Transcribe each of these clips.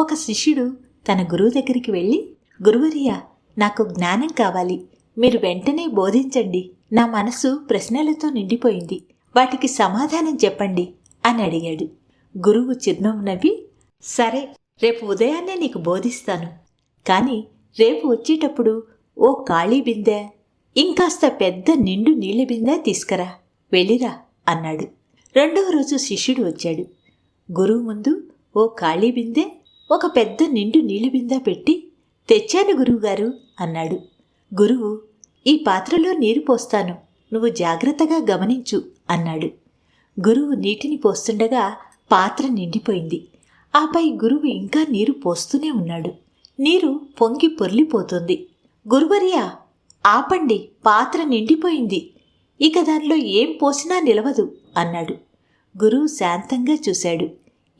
ఒక శిష్యుడు తన గురువు దగ్గరికి వెళ్ళి గురువరియా నాకు జ్ఞానం కావాలి. మీరు వెంటనే బోధించండి. నా మనసు ప్రశ్నలతో నిండిపోయింది. వాటికి సమాధానం చెప్పండి అని అడిగాడు. గురువు చిరునవ్వు నవ్వి సరే రేపు ఉదయాన్నే నీకు బోధిస్తాను. కానీ రేపు వచ్చేటప్పుడు ఓ ఖాళీ బిందె ఇంకాస్త పెద్ద నిండు నీళ్ళ బిందె తీసుకురా వెళ్ళిరా అన్నాడు. రెండవ రోజు శిష్యుడు వచ్చాడు. గురువు ముందు ఓ ఖాళీ బిందె ఒక పెద్ద నిండు నీలిబింద పెట్టి తెచ్చాను గురువుగారు అన్నాడు. గురువు ఈ పాత్రలో నీరు పోస్తాను. నువ్వు జాగ్రత్తగా గమనించు అన్నాడు. గురువు నీటిని పోస్తుండగా పాత్ర నిండిపోయింది. ఆపై గురువు ఇంకా నీరు పోస్తూనే ఉన్నాడు. నీరు పొంగి పొర్లిపోతుంది. గురువర్యా ఆపండి పాత్ర నిండిపోయింది. ఇక దానిలో ఏం పోసినా నిలవదు అన్నాడు. గురువు శాంతంగా చూశాడు.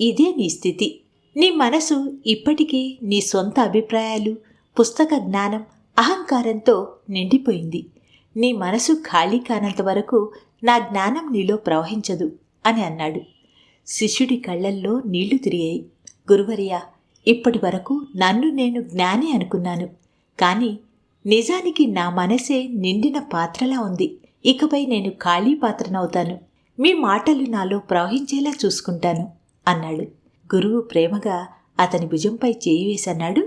ఇదే నీ స్థితి నీ మనసు ఇప్పటికీ నీ సొంత అభిప్రాయాలు పుస్తక జ్ఞానం అహంకారంతో నిండిపోయింది. నీ మనసు ఖాళీ కానంత వరకు నా జ్ఞానం నీలో ప్రవహించదు అని అన్నాడు. శిష్యుడి కళ్ళల్లో నీళ్ళు తిరిగాయి. గురువర్య ఇప్పటి వరకు నన్ను నేను జ్ఞాని అనుకున్నాను. కానీ నిజానికి నా మనసే నిండిన పాత్రలా ఉంది. ఇకపై నేను ఖాళీ పాత్రనవుతాను. మీ మాటలు నాలో ప్రవహించేలా చూసుకుంటాను అన్నాడు. గురువు ప్రేమగా అతని భుజంపై చేయి వేసన్నాడు.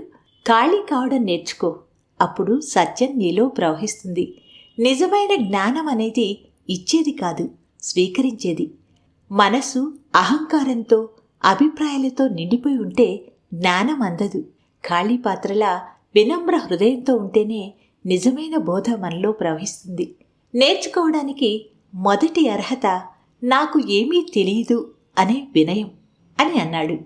ఖాళీ కావడం నేర్చుకో. అప్పుడు సత్యం నీలో ప్రవహిస్తుంది. నిజమైన జ్ఞానం అనేది ఇచ్చేది కాదు స్వీకరించేది. మనసు అహంకారంతో అభిప్రాయాలతో నిండిపోయి ఉంటే జ్ఞానం అందదు. ఖాళీ పాత్రలా వినమ్ర హృదయంతో ఉంటేనే నిజమైన బోధ మనలో ప్రవహిస్తుంది. నేర్చుకోవడానికి మొదటి అర్హత నాకు ఏమీ తెలియదు అనే వినయం. అని అన్నాడు